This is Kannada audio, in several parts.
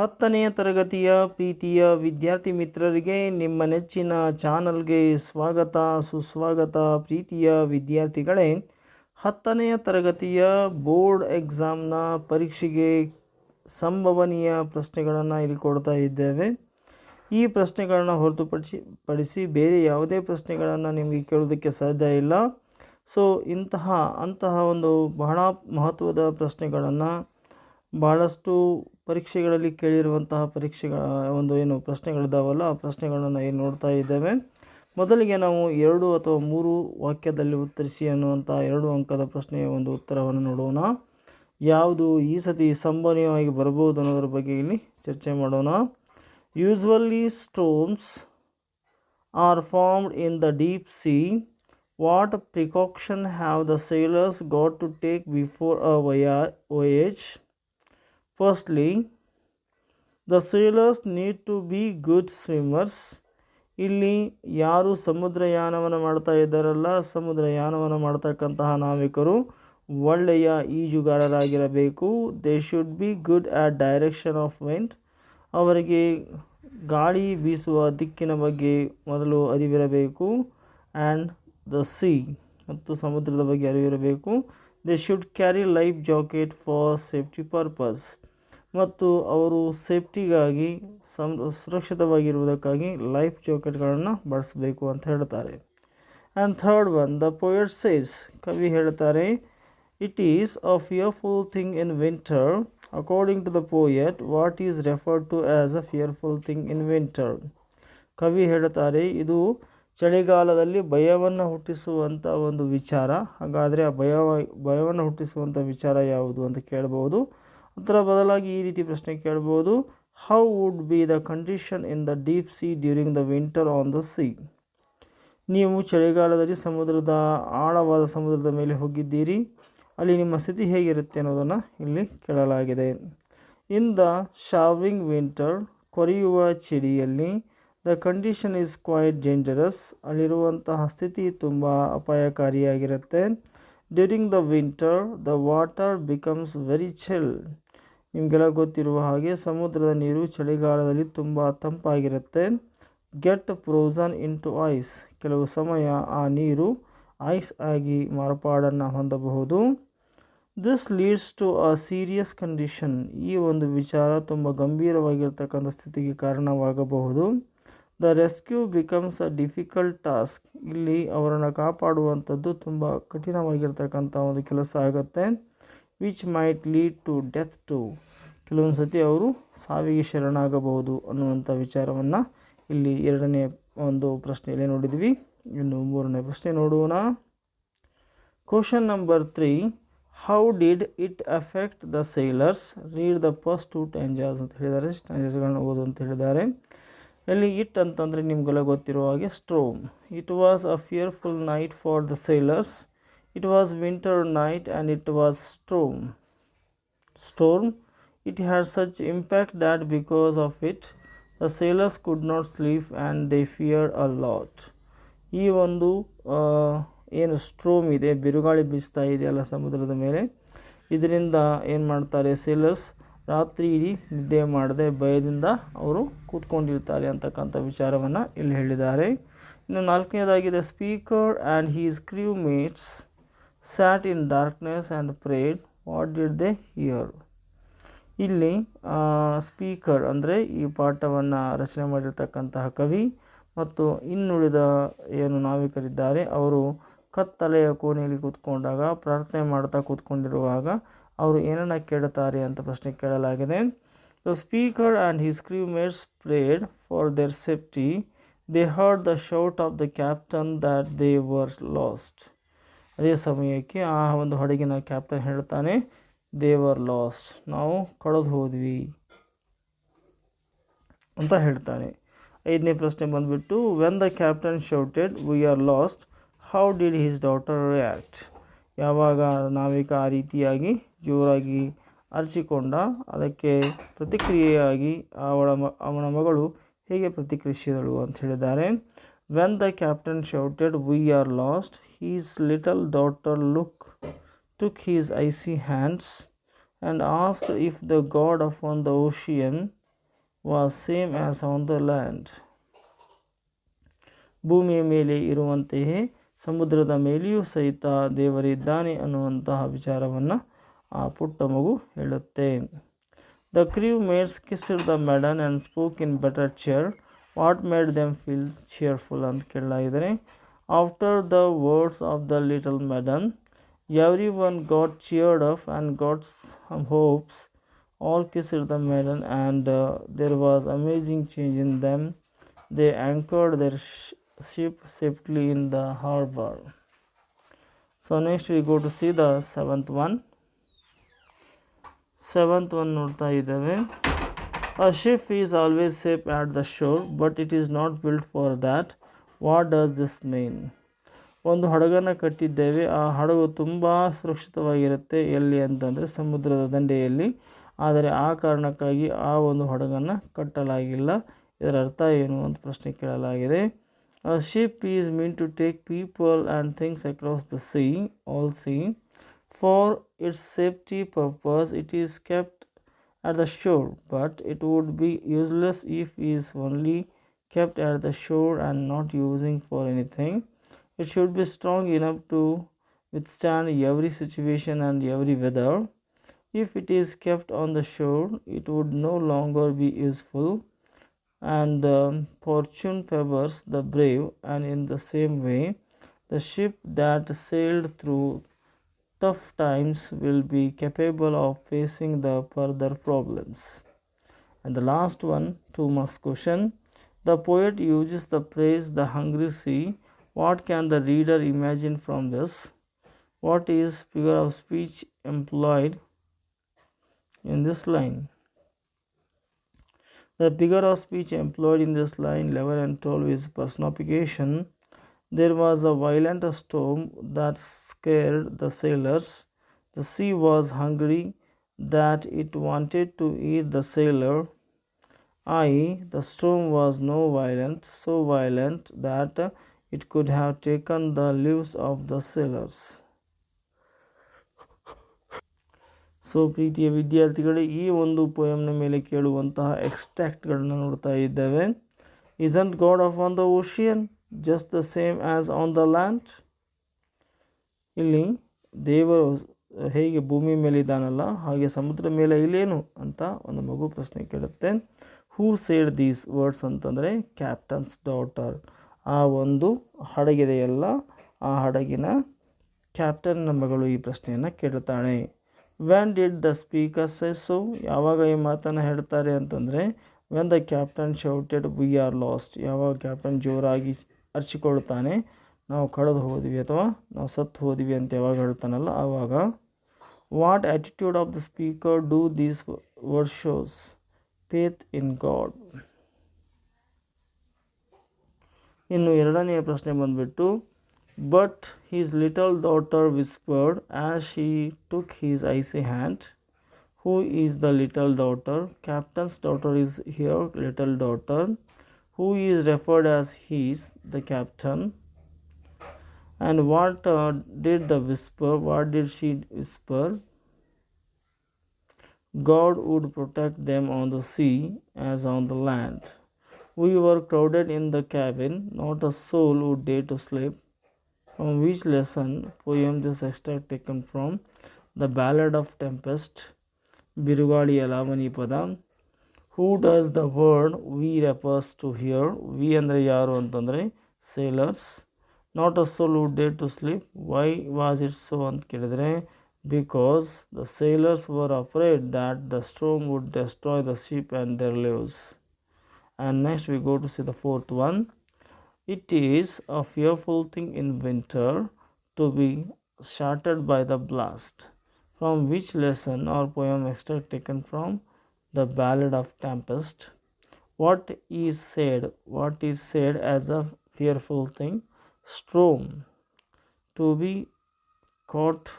ಹತ್ತನೆಯ ತರಗತಿಯ ಪ್ರೀತಿಯ ವಿದ್ಯಾರ್ಥಿ ಮಿತ್ರರಿಗೆ ನಿಮ್ಮ ನೆಚ್ಚಿನ ಚಾನಲ್ಗೆ ಸ್ವಾಗತ, ಸುಸ್ವಾಗತ ಪ್ರೀತಿಯ ವಿದ್ಯಾರ್ಥಿಗಳೇ. ಹತ್ತನೆಯ ತರಗತಿಯ ಬೋರ್ಡ್ ಎಕ್ಸಾಮ್ನ ಪರೀಕ್ಷೆಗೆ ಸಂಭವನೀಯ ಪ್ರಶ್ನೆಗಳನ್ನು ಇಲ್ಲಿ ಕೊಡ್ತಾ ಇದ್ದೇವೆ. ಈ ಪ್ರಶ್ನೆಗಳನ್ನು ಹೊರತುಪಡಿಸಿ, ಪಡಿಸಿ ಬೇರೆ ಯಾವುದೇ ಪ್ರಶ್ನೆಗಳನ್ನು ನಿಮಗೆ ಕೇಳೋದಕ್ಕೆ ಸಾಧ್ಯ ಇಲ್ಲ. ಸೊ, ಇಂತಹ, ಅಂತಹ ಒಂದು ಬಹಳ ಮಹತ್ವದ ಪ್ರಶ್ನೆಗಳನ್ನು ಭಾಳಷ್ಟು ಪರೀಕ್ಷೆಗಳಲ್ಲಿ ಕೇಳಿರುವಂತಹ ಪರೀಕ್ಷೆಗಳ ಒಂದು ಏನು ಪ್ರಶ್ನೆಗಳಿದ್ದಾವಲ್ಲ ಆ ಪ್ರಶ್ನೆಗಳನ್ನು ಏನು ನೋಡ್ತಾ ಇದ್ದೇವೆ. ಮೊದಲಿಗೆ ನಾವು ಎರಡು ಅಥವಾ ಮೂರು ವಾಕ್ಯದಲ್ಲಿ ಉತ್ತರಿಸಿ ಅನ್ನುವಂಥ ಎರಡು ಅಂಕದ ಪ್ರಶ್ನೆಯ ಒಂದು ಉತ್ತರವನ್ನು ನೋಡೋಣ. ಯಾವುದು ಈ ಸತಿ ಸಂಭವನೀಯವಾಗಿ ಬರಬಹುದು ಅನ್ನೋದ್ರ ಬಗ್ಗೆ ಇಲ್ಲಿ ಚರ್ಚೆ ಮಾಡೋಣ. Usually stones are formed in the deep sea what precaution have the sailors got to take before a via voyage firstly the sailors need to be good swimmers ಇಲ್ಲಿ ಯಾರು ಸಮುದ್ರಯಾನವನ್ನು ಮಾಡ್ತಾ ಇದ್ದಾರಲ್ಲ ಸಮುದ್ರಯಾನವನ್ನು ಮಾಡ್ತಕ್ಕಂತಹ ನಾವಿಕರು ಒಳ್ಳೆಯ ಈಜುಗಾರರಾಗಿರಬೇಕು. They should be good at direction of wind ಅವರಿಗೆ ಗಾಳಿ ಬೀಸುವ ದಿಕ್ಕಿನ ಬಗ್ಗೆ ಮೊದಲು ಅರಿವಿರಬೇಕು. ಆ್ಯಂಡ್ ದ ಸೀ ಮತ್ತು ಸಮುದ್ರದ ಬಗ್ಗೆ ಅರಿವಿರಬೇಕು. They should carry life jacket for safety purpose ಮತ್ತು ಅವರು ಸೇಫ್ಟಿಗಾಗಿ ಸಂ, ಸುರಕ್ಷಿತವಾಗಿರುವುದಕ್ಕಾಗಿ ಲೈಫ್ ಜಾಕೆಟ್ಗಳನ್ನು ಬಳಸಬೇಕು ಅಂತ ಹೇಳ್ತಾರೆ and third one the poet says ಕವಿ ಹೇಳ್ತಾರೆ it is a fearful thing in winter according to the poet what is referred to as a fearful thing in winter ಕವಿ ಹೇಳ್ತಾರೆ ಇದು ಚಳಿಗಾಲದಲ್ಲಿ ಭಯವನ್ನು ಹುಟ್ಟಿಸುವಂಥ ಒಂದು ವಿಚಾರ. ಹಾಗಾದರೆ ಆ ಭಯ ಭಯವನ್ನು ಹುಟ್ಟಿಸುವಂಥ ವಿಚಾರ ಯಾವುದು ಅಂತ ಕೇಳ್ಬೋದು. ಅದರ ಬದಲಾಗಿ ಈ ರೀತಿ ಪ್ರಶ್ನೆ ಕೇಳ್ಬೋದು. How would be the condition in the deep sea during the winter on the sea ನೀವು ಚಳಿಗಾಲದಲ್ಲಿ ಸಮುದ್ರದ ಆಳವಾದ ಸಮುದ್ರದ ಮೇಲೆ ಹೋಗಿದ್ದೀರಿ. ಅಲ್ಲಿ ನಿಮ್ಮ ಸ್ಥಿತಿ ಹೇಗಿರುತ್ತೆ ಅನ್ನೋದನ್ನು ಇಲ್ಲಿ ಕೇಳಲಾಗಿದೆ. ಇನ್ ದ ಶಾವಿಂಗ್ ವಿಂಟರ್ ಕೊರೆಯುವ ಚಿಡಿಯಲ್ಲಿ the condition is quite dangerous ಅಲ್ಲಿರುವಂತಹ ಸ್ಥಿತಿ ತುಂಬ ಅಪಾಯಕಾರಿಯಾಗಿರುತ್ತೆ. During the winter the water becomes very chill ನಿಮಗೆಲ್ಲ ಗೊತ್ತಿರುವ ಹಾಗೆ ಸಮುದ್ರದ ನೀರು ಚಳಿಗಾಲದಲ್ಲಿ ತುಂಬ ತಂಪಾಗಿರುತ್ತೆ. Get frozen into ice ಕೆಲವು ಸಮಯ ಆ ನೀರು ಐಸ್ ಆಗಿ ಮಾರ್ಪಾಡನ್ನು ಹೊಂದಬಹುದು. This leads to a serious condition ಈ ಒಂದು ವಿಚಾರ ತುಂಬ ಗಂಭೀರವಾಗಿರ್ತಕ್ಕಂಥ ಸ್ಥಿತಿಗೆ ಕಾರಣವಾಗಬಹುದು. The rescue becomes a difficult task ಇಲ್ಲಿ ಅವರನ್ನು ಕಾಪಾಡುವಂಥದ್ದು ತುಂಬ ಕಠಿಣವಾಗಿರ್ತಕ್ಕಂಥ ಒಂದು ಕೆಲಸ ಆಗುತ್ತೆ which might lead to death to ಕೆಲವೊಂದು ಸತಿ ಅವರು ಸಾವಿಗೆ ಶರಣಾಗಬಹುದು ಅನ್ನುವಂಥ ವಿಚಾರವನ್ನು ಇಲ್ಲಿ ಎರಡನೇ ಒಂದು ಪ್ರಶ್ನೆಯಲ್ಲಿ ನೋಡಿದ್ವಿ. ಇನ್ನು ಮೂರನೇ ಪ್ರಶ್ನೆ ನೋಡೋಣ. Question number three how did it affect the sailors read the first two stanzas ಅಂತ ಹೇಳಿದ್ದಾರೆ. ಟ್ಯಾಂಜಾಸ್ಗಳನ್ನ ಓದು ಅಂತ ಹೇಳಿದ್ದಾರೆ. ಇಲ್ಲಿ ಇಟ್ ಅಂತಂದರೆ ನಿಮಗೆಲ್ಲ ಗೊತ್ತಿರೋ ಹಾಗೆ storm. It was a fearful night for the sailors it was winter night and it was storm storm it had such impact that because of it the sailors could not sleep and they fear a lot ಈ ಒಂದು ಏನು ಸ್ಟ್ರೋಮ್ ಇದೆ, ಬಿರುಗಾಳಿ ಬೀಸ್ತಾ ಇದೆಯಲ್ಲ ಸಮುದ್ರದ ಮೇಲೆ. ಇದರಿಂದ ಏನು ಮಾಡ್ತಾರೆ ಸೇಲರ್ಸ್ ರಾತ್ರಿ ಇಡೀ ನಿದ್ದೆ ಮಾಡದೆ ಭಯದಿಂದ ಅವರು ಕೂತ್ಕೊಂಡಿರ್ತಾರೆ ಅಂತಕ್ಕಂಥ ವಿಚಾರವನ್ನು ಇಲ್ಲಿ ಹೇಳಿದ್ದಾರೆ. ಇನ್ನು ನಾಲ್ಕನೇದಾಗಿದೆ speaker and his crew mates sat in darkness and prayed what did they hear ಇಲ್ಲಿ ಸ್ಪೀಕರ್ ಅಂದರೆ ಈ ಪಾಠವನ್ನು ರಚನೆ ಮಾಡಿರ್ತಕ್ಕಂತಹ ಕವಿ ಮತ್ತು ಇನ್ನುಳಿದ ಏನು ನಾವಿಕರಿದ್ದಾರೆ, ಅವರು ಕತ್ತಲೆಯ ಕೋಣೆಯಲ್ಲಿ ಕೂತ್ಕೊಂಡಾಗ, ಪ್ರಾರ್ಥನೆ ಮಾಡ್ತಾ ಕೂತ್ಕೊಂಡಿರುವಾಗ ಅವರು ಏನನ್ನು ಕೇಳುತ್ತಾರೆ ಅಂತ ಪ್ರಶ್ನೆ ಕೇಳಲಾಗಿದೆ the speaker and his crew mates prayed for their safety they heard the shout of the captain that they were lost ಅದೇ ಸಮಯಕ್ಕೆ ಆ ಒಂದು ಹಡಗಿನ ಕ್ಯಾಪ್ಟನ್ ಹೇಳ್ತಾನೆ ದೇವರ್ ಲಾಸ್ಟ್ ನಾವು ಕಳೆದು ಹೋದ್ವಿ ಅಂತ ಹೇಳ್ತಾನೆ ಐದನೇ ಪ್ರಶ್ನೆ ಬಂದುಬಿಟ್ಟು when the captain shouted we are lost how did his daughter react ಯಾವಾಗ ನಾವಿಕ ಆ ರೀತಿಯಾಗಿ ಜೋರಾಗಿ ಅರಚಿಕೊಂಡ, ಅದಕ್ಕೆ ಪ್ರತಿಕ್ರಿಯೆಯಾಗಿ ಅವಳ ಮ, ಅವನ ಮಗಳು ಹೇಗೆ ಪ್ರತಿಕ್ರಿಯಿಸಿದಳು ಅಂತ ಹೇಳಿದ್ದಾರೆ. When the captain shouted we are lost his little daughter look took took his hands and ask if the god of on the ocean was same as on the land ಭೂಮಿಯ ಮೇಲೆ ಇರುವಂತೆಯೇ ಸಮುದ್ರದ ಮೇಲೆಯೂ ಸಹಿತ ದೇವರಿದ್ದಾನೆ ಅನ್ನುವಂತಹ ವಿಚಾರವನ್ನು ಆ ಪುಟ್ಟ ಮಗು ಹೇಳುತ್ತೆ the crew mates kissed the maiden and spoke in better cheer what made them feel cheerful ಅಂತ ಕೇಳಲಾಗಿದ್ದಾರೆ after the words of the little maiden every one got cheered up and got some hopes all kissed the maiden and uh, there was amazing change in them they anchored their sh- ship safely in the harbor so next we go to see the seventh one Seventh one ನೋಡ್ತಾ ಇದ್ದೇವೆ. A ship is always safe at the shore but it is not built for that what does this mean ಒಂದು ಹಡಗನ್ನು ಕಟ್ಟಿದ್ದೇವೆ. ಆ ಹಡಗು ತುಂಬ ಸುರಕ್ಷಿತವಾಗಿರುತ್ತೆ ಎಲ್ಲಿ ಅಂತಂದರೆ ಸಮುದ್ರದ ದಂಡೆಯಲ್ಲಿ. ಆದರೆ ಆ ಕಾರಣಕ್ಕಾಗಿ ಆ ಒಂದು ಹಡಗನ್ನು ಕಟ್ಟಲಾಗಿಲ್ಲ. ಇದರ ಅರ್ಥ ಏನು ಅಂತ ಪ್ರಶ್ನೆ ಕೇಳಲಾಗಿದೆ. A ship is mean to take people and things across the sea all see for its safety purpose it is kept at the shore but it would be useless if it is only kept at the shore and not using for anything. It should be strong enough to withstand every situation and every weather. If it is kept on the shore it would no longer be useful and um, fortune favors the brave and in the same way the ship that sailed through tough times will be capable of facing the further problems. And the last one, two marks question. The poet uses the phrase the hungry sea. What can the reader imagine from this? What is figure of speech employed in this line? The figure of speech employed in this line 11 and 12 is personification. There was a violent storm that scared the sailors. The sea was hungry that it wanted to eat the sailor. I, the storm was no violent, so violent that it could have taken the lives of the sailors. So ಪ್ರೀತಿಯ ವಿದ್ಯಾರ್ಥಿಗಳೇ ಈ ಒಂದು ಪೋಯಮ್ನ ಮೇಲೆ ಕೇಳುವಂತಹ ಎಕ್ಸ್ಟ್ರಾಕ್ಟ್ಗಳನ್ನ ನೋಡ್ತಾ ಇದ್ದೇವೆ isn't God upon the ocean just the same as on the land ಇಲ್ಲಿ ದೇವರು ಹೇಗೆ ಭೂಮಿ ಮೇಲೆ ಇದ್ದಾನಲ್ಲ ಹಾಗೆ ಸಮುದ್ರ ಮೇಲೆ ಇಲ್ಲೇನು ಅಂತ ಒಂದು ಮಗು ಪ್ರಶ್ನೆ ಕೇಳುತ್ತೆ. ಹೂ ಸೇಡ್ ದೀಸ್ ವರ್ಡ್ಸ್ ಅಂತಂದರೆ ಕ್ಯಾಪ್ಟನ್ಸ್ ಡಾಟರ್ ಆ ಒಂದು ಹಡಗಿದೆಯಲ್ಲ, ಆ ಹಡಗಿನ ಕ್ಯಾಪ್ಟನ್ನ ಮಗಳು ಈ ಪ್ರಶ್ನೆಯನ್ನು ಕೇಳುತ್ತಾಳೆ. When did the speaker says ಯಾವಾಗ ಈ ಮಾತನ್ನು ಹೇಳ್ತಾರೆ ಅಂತಂದರೆ when the captain shouted we are lost ಯಾವಾಗ ಕ್ಯಾಪ್ಟನ್ ಜೋರಾಗಿ ಅರ್ಚಿಕೊಳ್ಳುತ್ತಾನೆ ನಾವು ಕಳೆದು ಹೋದ್ವಿ ಅಥವಾ ನಾವು ಸತ್ತು ಹೋದ್ವಿ ಅಂತ ಯಾವಾಗ ಹೇಳ್ತಾನಲ್ಲ ಆವಾಗ what attitude of the speaker do these words show faith in God ಇನ್ನು ಎರಡನೆಯ ಪ್ರಶ್ನೆ ಬಂದುಬಿಟ್ಟು but his little daughter whispered as she took his icy hand who is the little daughter captain's daughter is here little daughter Who is referred as his the captain and what did the whisper what did she whisper God would protect them on the sea as on the land. We were crowded in the cabin, not a soul would dare to sleep. From which lesson poem this extract taken from the Ballad of Tempest, Birugali Alamani Padam. Who does the word we refers to here? We ಅಂದರೆ ಯಾರು ಅಂತಂದರೆ sailors not a soul would dare to sleep why was it so ಅಂತ ಕೇಳಿದರೆ because the sailors were afraid that the storm would destroy the ship and their lives and next we go to see the fourth one It is a fearful thing in winter to be shattered by the blast. From which lesson or poem extract taken from the Ballad of Tempest? What is said? What is said as a fearful thing? Storm. To be caught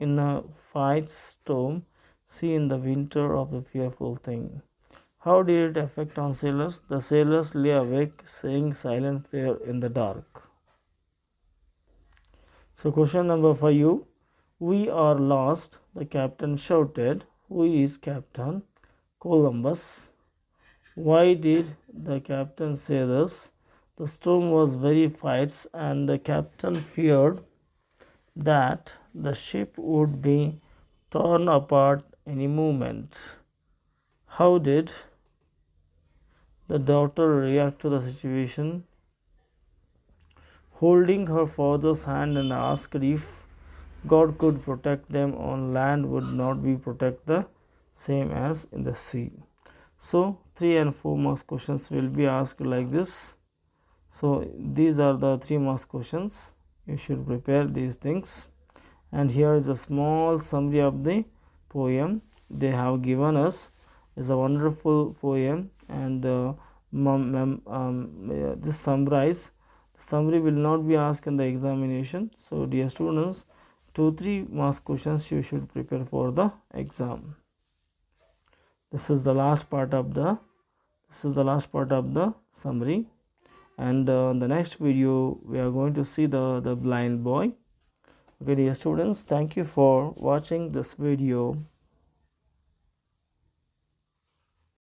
in a fight storm, see in the winter of the fearful thing. How did it affect on sailors? The sailors lay awake, saying silent prayer in the dark. So, question number for you We are lost, the captain shouted. Who is captain? Columbus. Why did the captain say this? The storm was very fierce and the captain feared that the ship would be torn apart any moment. How did the daughter react to the situation? Holding her father's hand and asked if God could protect them on land would not be protect the same as in the sea. So 3 and 4 marks questions will be asked like this. So these are the 3 marks questions. You should prepare these things. And here is a small summary of the poem they have given us. It's a wonderful poem and uh, um, this summarize summary will not be asked in the examination so dear students two three marks questions you should prepare for the exam. This is the last part of the this is the last part of the summary. And uh, the next video we are going to see the the blind boy. Okay dear students thank you for watching this video